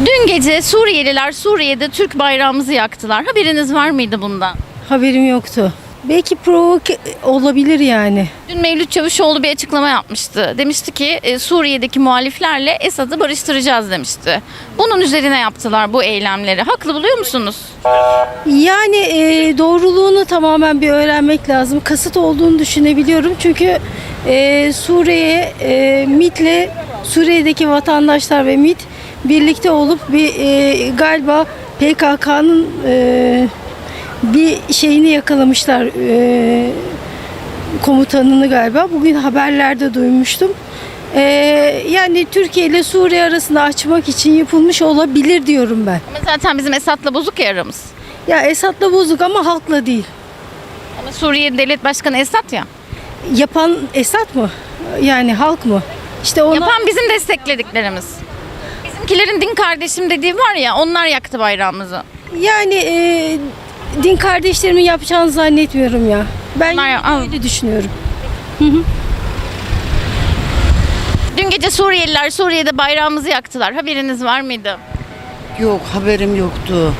Dün gece Suriyeliler Suriye'de Türk bayrağımızı yaktılar. Haberiniz var mıydı bundan? Haberim yoktu. Belki provoke olabilir yani. Dün Mevlüt Çavuşoğlu bir açıklama yapmıştı. Demişti ki e, Suriye'deki muhaliflerle Esad'ı barıştıracağız demişti. Bunun üzerine yaptılar bu eylemleri. Haklı buluyor musunuz? Yani e, doğruluğunu tamamen bir öğrenmek lazım. Kasıt olduğunu düşünebiliyorum. Çünkü e, Suriye, e, MİT'le Suriye'deki vatandaşlar ve MİT birlikte olup bir e, galiba PKK'nın e, bir şeyini yakalamışlar. E, komutanını galiba. Bugün haberlerde duymuştum. E, yani Türkiye ile Suriye arasında açmak için yapılmış olabilir diyorum ben. Ama zaten bizim Esad'la bozuk ya aramız. Ya Esad'la bozuk ama halkla değil. Ama Suriye Devlet Başkanı Esad ya. Yapan Esad mı? Yani halk mı? İşte ona Yapan bizim desteklediklerimiz. Bizimkilerin din kardeşim dediği var ya onlar yaktı bayrağımızı. yani e, din kardeşlerimin yapacağını zannetmiyorum ya. Ben Onlar- öyle düşünüyorum. Dün gece Suriyeliler Suriye'de bayrağımızı yaktılar. Haberiniz var mıydı? Yok haberim yoktu.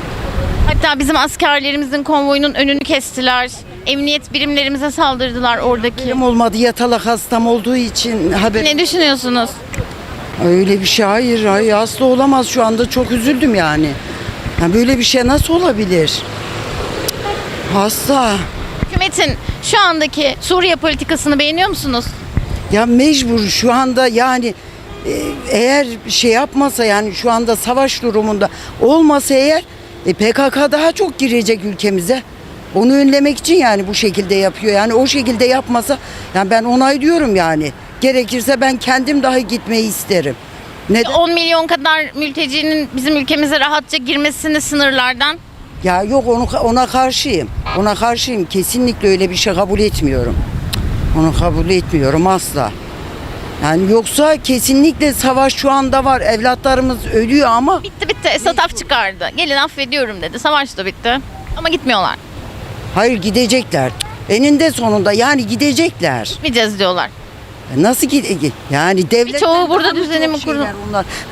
Hatta bizim askerlerimizin konvoyunun önünü kestiler. Emniyet birimlerimize saldırdılar oradaki. Benim olmadı yatalak hastam olduğu için haber. Ne düşünüyorsunuz? Öyle bir şey hayır, hayır hasta olamaz şu anda çok üzüldüm yani. Ya böyle bir şey nasıl olabilir? Hasta. Hükümetin şu andaki Suriye politikasını beğeniyor musunuz? Ya mecbur şu anda yani e, eğer şey yapmasa yani şu anda savaş durumunda olmasa eğer e, PKK daha çok girecek ülkemize. Onu önlemek için yani bu şekilde yapıyor. Yani o şekilde yapmasa yani ben onaylıyorum yani. Gerekirse ben kendim dahi gitmeyi isterim. Neden? 10 milyon kadar mültecinin bizim ülkemize rahatça girmesini sınırlardan Ya yok onu ona karşıyım. Ona karşıyım. Kesinlikle öyle bir şey kabul etmiyorum. Onu kabul etmiyorum asla. Yani yoksa kesinlikle savaş şu anda var. Evlatlarımız ölüyor ama bitti bitti. Esad af çıkardı. Gelin affediyorum dedi. Savaş da bitti. Ama gitmiyorlar. hayır gidecekler. Eninde sonunda yani gidecekler. Gitmeyeceğiz diyorlar. Nasıl gide yani devlet Birçoğu burada düzeni mi kurdu?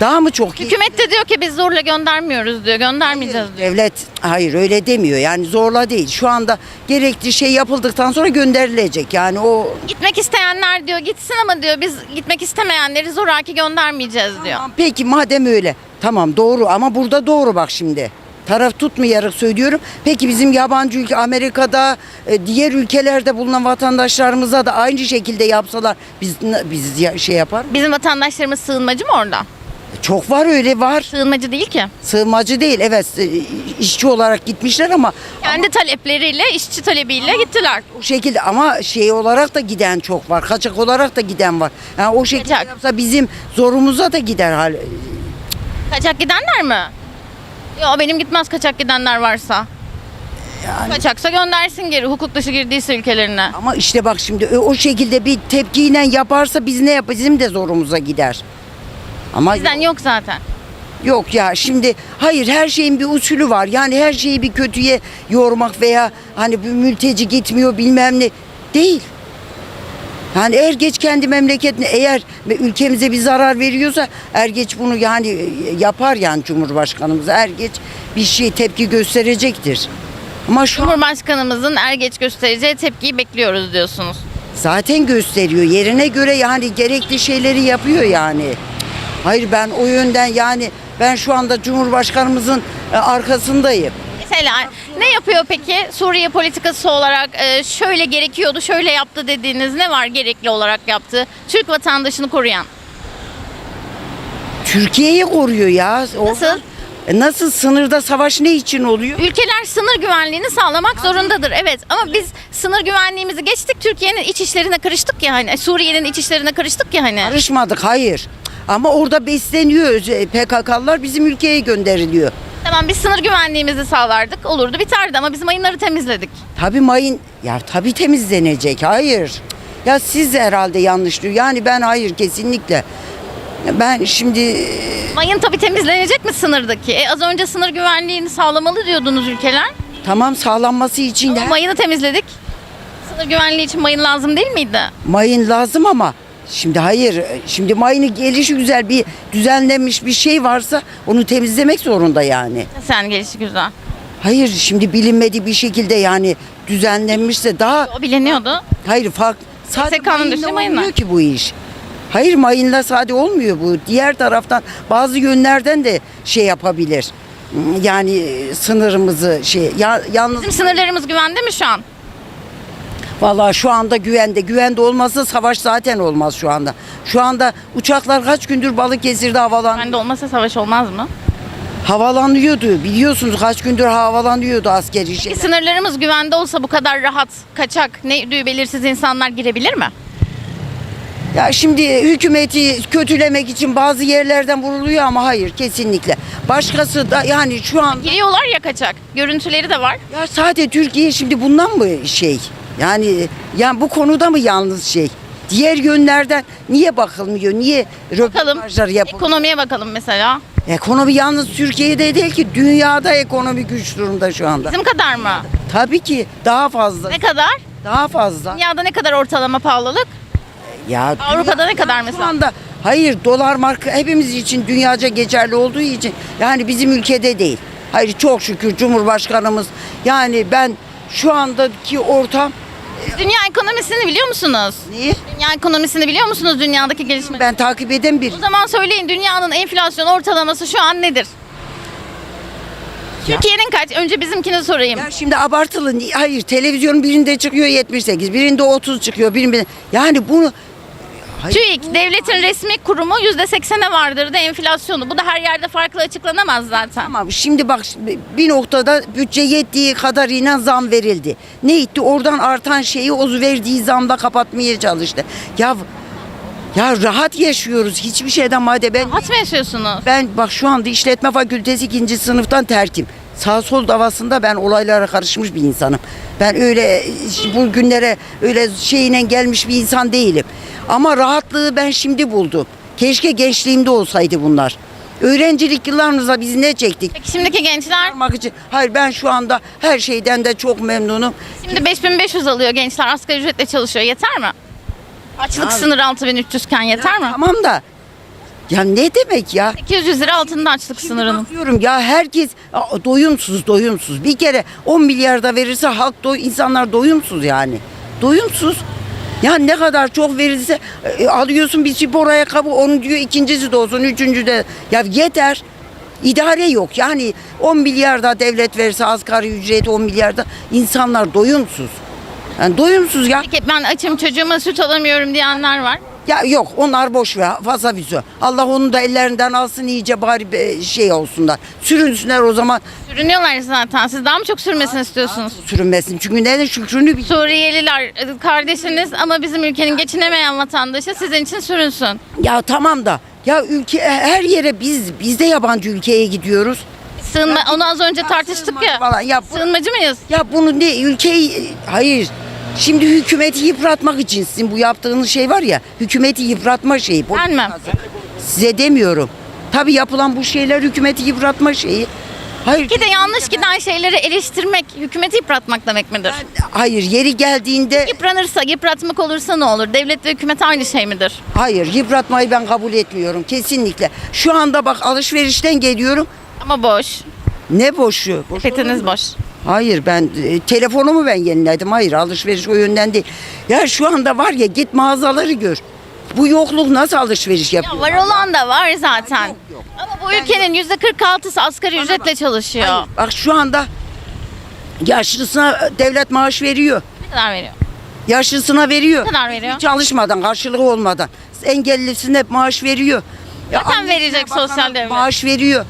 Daha mı çok? Hükümet de diyor ki biz zorla göndermiyoruz diyor. Göndermeyeceğiz diyor. Devlet hayır öyle demiyor. Yani zorla değil. Şu anda gerekli şey yapıldıktan sonra gönderilecek. Yani o Gitmek isteyenler diyor gitsin ama diyor biz gitmek istemeyenleri zoraki göndermeyeceğiz diyor. Peki madem öyle. Tamam doğru ama burada doğru bak şimdi. Taraf tutmayarak söylüyorum. Peki bizim yabancı ülke Amerika'da e, diğer ülkelerde bulunan vatandaşlarımıza da aynı şekilde yapsalar biz biz ya- şey yapar mı? Bizim vatandaşlarımız sığınmacı mı orada? Çok var öyle var. Sığınmacı değil ki. Sığınmacı değil evet e, işçi olarak gitmişler ama Kendi talepleriyle, işçi talebiyle gittiler. o şekilde ama şey olarak da giden çok var. Kaçak olarak da giden var. Yani o şekilde Kaçak. yapsa bizim zorumuza da gider hal. Kaçak gidenler mi? Yok benim gitmez kaçak gidenler varsa. Yani Kaçaksa göndersin geri hukuk dışı girdiyse ülkelerine. Ama işte bak şimdi o- o şekilde bir tepkiyle yaparsa biz ne yapacağız? Bizim de zorumuza gider. Ama Bizden yok, yok zaten. yok ya şimdi hayır her şeyin bir usulü var. Yani her şeyi bir kötüye yormak veya hani bir mülteci gitmiyor bilmem ne değil. Yani er geç kendi memleketine eğer ülkemize bir zarar veriyorsa er geç bunu yani yapar yani Cumhurbaşkanımız er geç bir şey tepki gösterecektir. Ama şu an Cumhurbaşkanımızın er geç göstereceği tepkiyi bekliyoruz diyorsunuz. zaten gösteriyor. Yerine göre yani gerekli şeyleri yapıyor yani. Hayır ben o yönden yani ben şu anda Cumhurbaşkanımızın e, arkasındayım. Mesela ne yapıyor peki Suriye politikası olarak e, şöyle gerekiyordu, şöyle yaptı dediğiniz ne var gerekli olarak yaptığı? Türk vatandaşını koruyan. Türkiye'yi koruyor ya. O- Nasıl? E, Nasıl sınırda savaş ne için oluyor? Ülkeler sınır güvenliğini sağlamak zorundadır. Evet ama biz sınır güvenliğimizi geçtik. Türkiye'nin iç işlerine karıştık ya hani. Suriye'nin iç işlerine karıştık ya hani. Karışmadık hayır. Ama orada besleniyor PKK'lılar bizim ülkeye gönderiliyor. Tamam biz sınır güvenliğimizi sağlardık. Olurdu biterdi ama biz mayınları temizledik. Tabii mayın ya tabii temizlenecek. Hayır. Ya siz herhalde yanlış diyor. Yani ben hayır kesinlikle. Ben şimdi Mayın tabii temizlenecek mi sınırdaki? E, az önce sınır güvenliğini sağlamalı diyordunuz ülkeler. tamam sağlanması için de Ama mayını temizledik. Sınır güvenliği için mayın lazım değil miydi? mayın lazım ama Şimdi hayır, şimdi mayının gelişi güzel bir düzenlenmiş bir şey varsa onu temizlemek zorunda yani. Sen gelişi güzel. Hayır şimdi bilinmediği bir şekilde yani düzenlenmişse daha O biliniyordu. hayır fark sadece mayınla dışı mayınla. olmuyor ki bu iş. Hayır mayınla sade olmuyor bu. Diğer taraftan bazı yönlerden de şey yapabilir. Yani e, sınırımızı şey ya, yalnız Bizim sınırlarımız güvende mi şu an? Vallahi şu anda güvende. Güvende olmazsa savaş zaten olmaz şu anda. Şu anda uçaklar kaç gündür Balıkesir'de havalan Güvende olmasa savaş olmaz mı? havalanıyordu. Biliyorsunuz kaç gündür havalanıyordu askeri şey. Peki sınırlarımız güvende olsa bu kadar rahat, kaçak, ne belirsiz insanlar girebilir mi? Ya şimdi hükümeti kötülemek için bazı yerlerden vuruluyor ama hayır kesinlikle. Başkası da yani şu an Giriyorlar ya kaçak. Görüntüleri de var. ya sadece Türkiye şimdi bundan mı şey? Yani yani bu konuda mı yalnız şey? Diğer yönlerden niye bakılmıyor? Niye röportajlar yapılıyor? Ekonomiye bakalım mesela. Ekonomi yalnız Türkiye'de değil ki dünyada ekonomi güç durumda şu anda. Bizim kadar mı? Tabii ki daha fazla. Ne kadar? Daha fazla. Dünyada ne kadar ortalama pahalılık? Ya Avrupa'da ne kadar Şu mesela? anda hayır dolar marka hepimiz için dünyaca geçerli olduğu için yani bizim ülkede değil. Hayır çok şükür Cumhurbaşkanımız yani ben şu andaki ortam Dünya ekonomisini biliyor musunuz? niye? Dünya ekonomisini biliyor musunuz dünyadaki gelişmeleri? Ben takip eden bir O zaman söyleyin dünyanın enflasyon ortalaması şu an nedir? Türkiye'nin kaç? Önce bizimkini sorayım. ya şimdi abartılı hayır televizyonun birinde çıkıyor 78 birinde 30 çıkıyor birinde yani bunu Hayır, TÜİK devletin resmi kurumu %80'e vardırdı enflasyonu. Bu da her yerde farklı açıklanamaz zaten. Tamam şimdi bak bir noktada bütçe yettiği kadarıyla zam verildi. Ne itti? Oradan artan şeyi o verdiği zamla kapatmaya çalıştı. Ya ya rahat yaşıyoruz. Hiçbir şeyden madde ben Rahat mı yaşıyorsunuz? ben bak şu anda işletme fakültesi ikinci sınıftan terkim. Sağ sol davasında ben olaylara karışmış bir insanım. Ben öyle e, bu günlere öyle şeyine gelmiş bir insan değilim. Ama rahatlığı ben şimdi buldum. Keşke gençliğimde olsaydı bunlar. Öğrencilik yıllarımızda biz ne çektik? Peki şimdiki gençler için. Hayır ben şu anda her şeyden de çok memnunum. şimdi 5500 alıyor gençler asgari ücretle çalışıyor yeter mi? Açlık Ya- sınırı 6300 iken yeter mi? Tamam da ya ne demek ya? 200 lira altında açlık sınırının. Bakıyorum ya herkes doyumsuz doyumsuz. Bir kere 10 milyar da verirse halk doy insanlar doyumsuz yani. Doyumsuz. Ya ne kadar çok verilse e, alıyorsun bir spor ayakkabı onu diyor ikincisi de olsun üçüncü de ya yeter. İdare yok yani 10 milyar da devlet verirse asgari ücret 10 milyar da insanlar doyumsuz. Yani doyumsuz ya. Peki ben açım çocuğuma süt alamıyorum diyenler var. Ya yok onlar boş ver fazla şey. Allah onu da ellerinden alsın iyice bari be- şey olsunlar. Sürünsünler o zaman Sürünüyorlar zaten. Siz daha mı çok sürmesini istiyorsunuz? sürünmesin. Çünkü neden şükrünü bil. Suriyeliler e, kardeşiniz ama bizim ülkenin geçinemeyen vatandaşı sizin için sürünsün. Ya tamam da ya ülke her yere biz biz de yabancı ülkeye gidiyoruz. Sığınma, onu az önce tartıştık ya. falan, ya bu- Sığınmacı mıyız? Ya bunu ne ülkeyi hayır. Şimdi hükümeti yıpratmak için sizin bu yaptığınız şey var ya hükümeti yıpratma şeyi. Ben mi? Size demiyorum. Tabii yapılan bu şeyler hükümeti yıpratma şeyi. Hayır. Ki de yanlış giden şeyleri eleştirmek, hükümeti yıpratmak demek midir? Hayır yeri geldiğinde Yıpranırsa, yıpratmak olursa ne olur? Devlet ve hükümet aynı şey midir? hayır yıpratmayı ben kabul etmiyorum kesinlikle. Şu anda bak alışverişten geliyorum. Ama boş. Ne boşu? Boş Sepetiniz boş. Hayır ben e, telefonumu ben yeniledim. Hayır alışveriş o yönden değil. Ya şu anda var ya git mağazaları gör. Bu yokluk nasıl alışveriş Ya yapıyor? var olan da var zaten. Yok, yok. Ama bu ülkenin yüzde 46'sı asgari ücretle çalışıyor. Hayır, bak şu anda yaşlısına devlet maaş veriyor. Ne kadar veriyor? Yaşlısına veriyor. Ne kadar veriyor? Hiç çalışmadan, karşılığı olmadan. Engellisine maaş veriyor. Ya Zaten annesine, verecek bakana sosyal devlet. Maaş veriyor.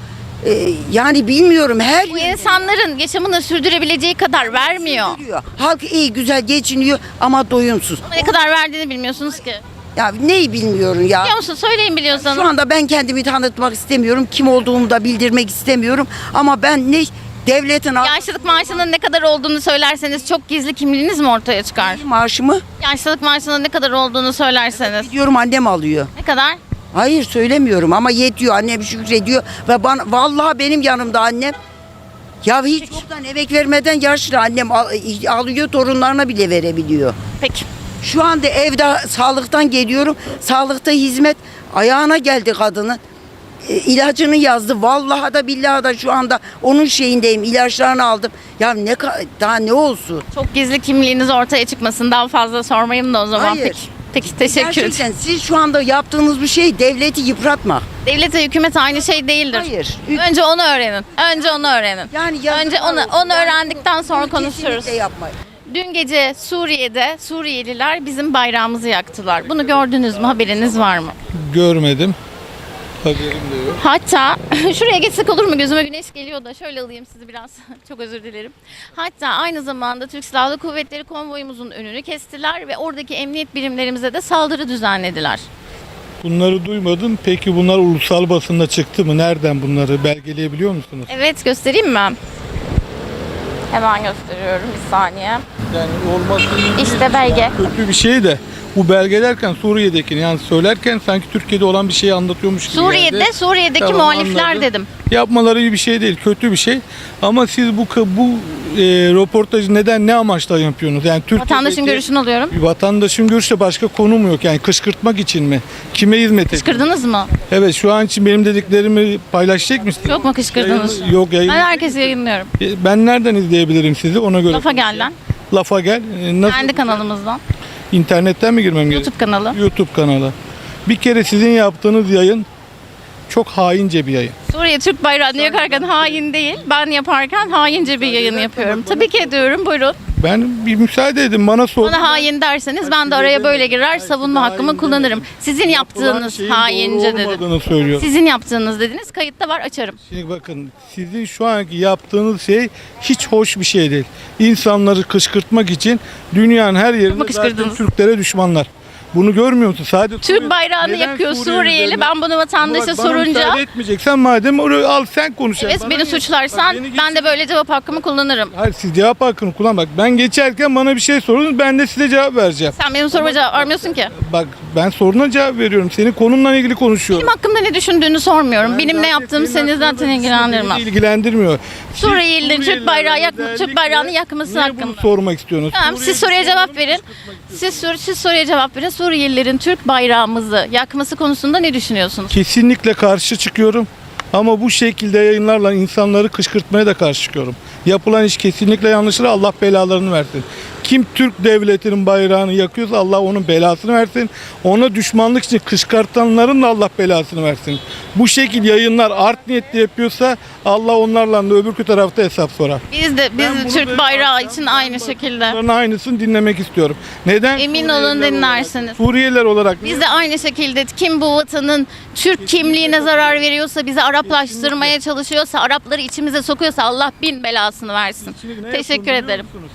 Ee, yani bilmiyorum her Bu yerde insanların yaşamını sürdürebileceği kadar vermiyor. veriyor. Halk iyi güzel geçiniyor ama doyumsuz. Ne kadar verdiğini bilmiyorsunuz ki. Ya neyi bilmiyorum ya. Biliyor musun? Söyleyin biliyorsanız. Şu anda ben kendimi tanıtmak istemiyorum. Kim olduğumu da bildirmek istemiyorum. Ama ben ne devletin Yaşlılık maaşının ne kadar olduğunu söylerseniz çok gizli kimliğiniz mi ortaya çıkar? maaşımı Yaşlılık maaşının ne kadar olduğunu söylerseniz. diyorum annem alıyor. Ne kadar? Hayır söylemiyorum ama yetiyor. Annem şükrediyor ve bana vallahi benim yanımda annem. Ya hiç yoktan emek vermeden yaşlı annem al- alıyor torunlarına bile verebiliyor. Peki. Şu anda evde sağlıktan geliyorum. Sağlıkta hizmet ayağına geldi kadının. E, ilacını yazdı. Vallahi da billahi da şu anda onun şeyindeyim. İlaçlarını aldım. Ya ne ka- daha ne olsun? Çok gizli kimliğiniz ortaya çıkmasın. Daha fazla sormayayım da o zaman. Hayır. Peki. Peki teşekkür ederim. Gerçekten siz şu anda yaptığınız bir şey devleti yıpratmak. Devlete hükümet aynı şey değildir. Hayır. Önce onu öğrenin. Önce onu öğrenin. Yani yazıklar Önce onu olsun. onu Yani öğrendikten sonra bunu konuşuruz. kesinlikle yapmayın. Dün gece Suriye'de Suriyeliler bizim bayrağımızı yaktılar. Bunu gördünüz mü? Haberiniz var mı? Görmedim. Haberim de yok. Hatta şuraya geçsek olur mu? Gözüme güneş geliyor da şöyle alayım sizi biraz. Çok özür dilerim. Hatta aynı zamanda Türk Silahlı Kuvvetleri konvoyumuzun önünü kestiler ve oradaki emniyet birimlerimize de saldırı düzenlediler. Bunları duymadım. Peki bunlar ulusal basında çıktı mı? Nereden bunları belgeleyebiliyor musunuz? Evet göstereyim mi? Hemen gösteriyorum bir saniye. Yani olması İşte belge. kötü bir şey de bu belgelerken Suriye'dekini yani söylerken sanki Türkiye'de olan bir şeyi anlatıyormuş gibi Suriye'de geldi. Suriye'deki Tamam, muhalifler anladım. dedim. Yapmaları iyi bir şey değil, kötü bir şey. Ama siz bu bu e, röportajı neden ne amaçla yapıyorsunuz? Yani Türkiye'deki Vatandaşın görüşünü alıyorum. Bir vatandaşın görüşte başka konu mu yok? Yani kışkırtmak için mi? Kime hizmet ediyor? Kışkırdınız mı? Evet şu an için benim dediklerimi paylaşacak mısınız? Yok mu kışkırdınız? Yayın- yok yayın. Ben herkese yayınlıyorum. Ben nereden izleyebilirim sizi ona göre. Lafa gelden. Lafa gel. Ee, Nasıl? Kendi kanalımızdan. İnternetten mi girmem gerekiyor? YouTube kanalı. YouTube kanalı. Bir kere sizin yaptığınız yayın çok haince bir yayın. Suriye Türk bayrağını yakarken hain değil. Ben yaparken haince bir yayın yapıyorum. Tabii ki ediyorum. Buyurun. Ben bir müsaade edin bana sor. Bana hain derseniz ben de araya böyle girer savunma hakkımı kullanırım. Sizin yaptığınız haince dedim. söylüyorum. Sizin yaptığınız dediniz. Kayıtta var açarım. Şimdi bakın sizin şu anki yaptığınız şey hiç hoş bir şey değil. İnsanları kışkırtmak için dünyanın her yerinde zaten kışkırdınız? Türklere düşmanlar. Bunu görmüyor musun? Sadece Türk Suriye- bayrağını Neden yakıyor Suriye Suriyeli. Ben bunu vatandaşa Bak, bana sorunca müsaade etmeyeceksen madem orayı al sen konuş. evet Bana beni suçlarsan Bak, beni ben de böyle cevap hakkımı kullanırım. Hayır siz cevap hakkını kullan bak. Ben geçerken bana bir şey sorun ben de size cevap vereceğim. Sen benim soruma cevap vermiyorsun ki. Bak ben soruna cevap veriyorum. Senin konunla ilgili konuşuyorum. Benim hakkımda ne düşündüğünü sormuyorum. Benim ne Zaten yaptığım senin seni hakkında zaten beni ilgilendirmez. ilgilendirmiyor. Siz Suriyelilerin Türk bayrağı yakma, Türk özellikle bayrağını yakması niye hakkında. bunu sormak istiyorsunuz? Tamam siz soruya sorunu cevap verin. Siz, sor, siz soruya cevap verin. Suriyelilerin Türk bayrağımızı yakması konusunda ne düşünüyorsunuz? Kesinlikle karşı çıkıyorum. Ama bu şekilde yayınlarla insanları kışkırtmaya da karşı çıkıyorum. Yapılan iş kesinlikle yanlıştır. Allah belalarını versin. Kim Türk devletinin bayrağını yakıyorsa Allah onun belasını versin. Ona düşmanlık için kışkırtanların da Allah belasını versin. Bu şekil yayınlar art niyetli yapıyorsa Allah onlarla da öbürkü tarafta hesap sorar. Biz de biz de Türk bayrağı için aynı şekilde. Bunların aynısını dinlemek istiyorum. Neden? Emin olun Suriyeliler dinlersiniz. Olarak, Suriyeliler olarak Biz de aynı şekilde kim bu vatanın Türk kimliğine zarar veriyorsa, bizi Araplaştırmaya çalışıyorsa, Arapları içimize sokuyorsa Allah bin belasını versin. Teşekkür ederim. musunuz?